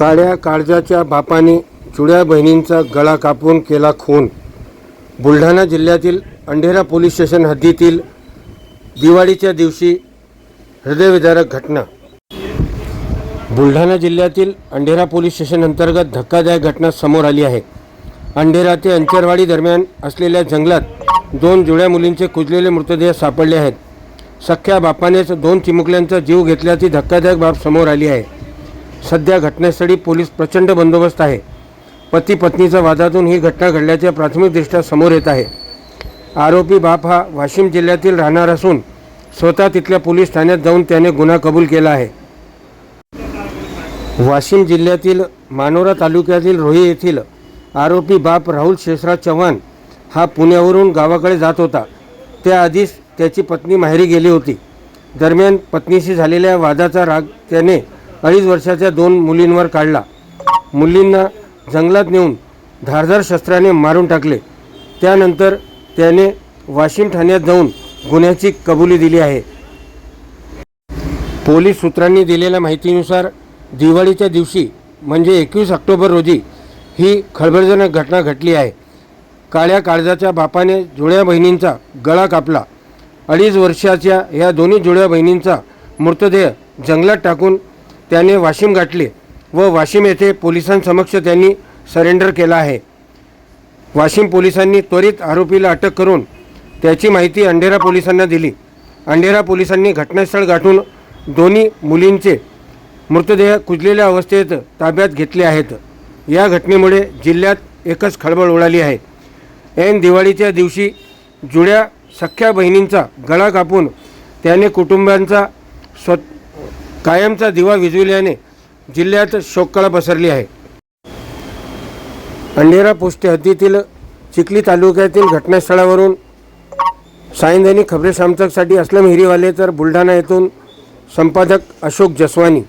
काळ्या काळजाच्या बापाने चुड्या बहिणींचा गळा कापून केला खून. बुलढाणा जिल्ह्यातील अंढेरा पोलीस स्टेशन हद्दीतील दिवाळीच्या दिवशी हृदयविदारक घटना. बुलढाणा जिल्ह्यातील अंढेरा पोलीस स्टेशन अंतर्गत धक्कादायक घटना समोर आली आहे. अंढेरा ते अंचरवाडी दरम्यान असलेल्या जंगलात दोन जुळ्या मुलींचे कुजलेले मृतदेह सापडले आहेत. सख्ख्या बापानेच दोन चिमुकल्यांचा जीव घेतल्याची धक्कादायक बाब समोर आली आहे. सध्या घटनास्थळी पोलीस प्रचंड बंदोबस्त आहे. पती पत्नीच्या वादातून ही घटना घडल्याचे प्राथमिकदृष्ट्या समोर येत आहे. आरोपी बाप हा वाशिम जिल्ह्यातील राहणार असून स्वतः तिथल्या पोलीस ठाण्यात जाऊन त्याने गुन्हा कबूल केला आहे. वाशिम जिल्ह्यातील मानोरा तालुक्यातील रोही येथील आरोपी बाप राहुल शेषराज चव्हाण हा पुण्यावरून गावाकडे जात होता. त्याआधीच त्याची पत्नी माहेरी गेली होती. दरम्यान पत्नीशी झालेल्या वादाचा राग त्याने अडीच वर्षाच्या दोन मुलींवर काढला. मुलींना जंगलात नेऊन धारधार शस्त्राने मारून टाकले. त्यानंतर त्याने वाशिम ठाण्यात जाऊन गुन्ह्याची कबुली दिली आहे. पोलीस सूत्रांनी दिलेल्या माहितीनुसार दिवाळीच्या दिवशी म्हणजे एकवीस ऑक्टोबर रोजी ही खळबळजनक घटना घडली आहे. काळ्या काळजाच्या बापाने जुळ्या बहिणींचा गळा कापला. अडीच वर्षाच्या या दोन्ही जुळ्या बहिणींचा मृतदेह जंगलात टाकून त्याने वाशिम गाठले व वाशिम येथे पोलिसांसमक्ष त्यांनी सरेंडर केला आहे. वाशिम पोलिसांनी त्वरित आरोपीला अटक करून त्याची माहिती अंढेरा पोलिसांना दिली. अंढेरा पोलिसांनी घटनास्थळ गाठून दोन्ही मुलींचे मृतदेह कुजलेल्या अवस्थेत ताब्यात घेतले आहेत. या घटनेमुळे जिल्ह्यात एकच खळबळ उडाली आहे. ऐन दिवाळीच्या दिवशी जुळ्या सख्या बहिणींचा गळा कापून त्याने कुटुंबांचा स्व कायमचा दिवा विजविल्याने जिल्ह्यात शोककळा पसरली आहे. अंढेरा पुष्टी हद्दीतील चिखली तालुक्यातील घटनास्थळावरून सायंदैनिक खबरे सामचकसाठी असलम हिरीवाले तर बुलढाणा येथून संपादक अशोक जसवानी.